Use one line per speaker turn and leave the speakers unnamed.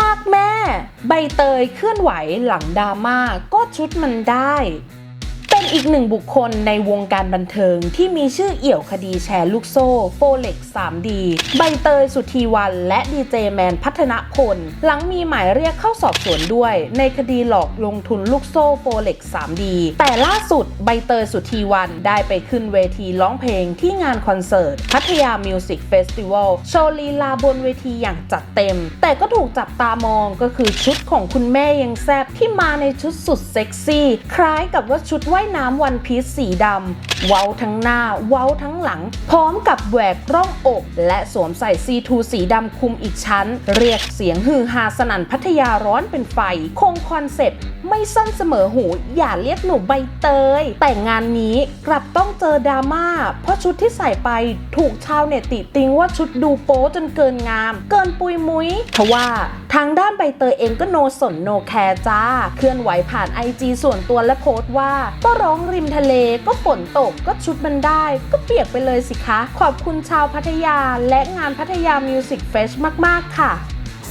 มากแม่ ใบเตยเคลื่อนไหวหลังดราม่าก็ชุดมันได้ อีกหนึ่งบุคคลในวงการบันเทิงที่มีชื่อเอี่ยวคดีแชร์ลูกโซ่โฟเล็ก 3D ใบเตยสุธีวันและดีเจแมนพัฒนพล หลังมีหมายเรียกเข้าสอบสวนด้วย ในคดีหลอกลงทุนลูกโซ่โฟเล็ก 3D แต่ล่าสุดใบเตยสุธีวันได้ไปขึ้นเวทีร้องเพลงที่งานคอนเสิร์ต พัทยามิวสิกเฟสติวัลโชว์ลีลาบนเวทีอย่างจัดเต็ม แต่ก็ถูกจับตามองก็คือชุดของคุณแม่ยังแซบที่มาในชุดสุดเซ็กซี่ คล้ายกับว่าชุดว่ายน้ำวันพีซสีดำ เว้าทั้งหน้า เว้าทั้งหลัง พร้อมกับแหวกร่องอก และสวมใส่ซีทูสีดำคุมอีกชั้น เรียกเสียงฮือฮาสนั่นพัทยาร้อนเป็นไฟ คงคอนเซ็ปต์ ไม่สั้นเสมอหู อย่าเรียกหนูใบเตย แต่งานนี้กลับต้องเจอดราม่า เพราะชุดที่ใส่ไปถูกชาวเน็ตติติงว่าชุดดูโป๊จนเกินงาม เกินปุยมุ้ยทว่าทางด้านใบเตยเองก็โนสนโนแคร์จ้า เคลื่อนไหวผ่านไอจีส่วนตัวและโพสต์ว่า ก็ร้องริมทะเลก็ฝนตกก็ชุดมันได้ ก็เปียกไปเลยสิคะ ขอบคุณชาวพัทยาและงานพัทยามิวสิกเฟสมาก ๆ ค่ะ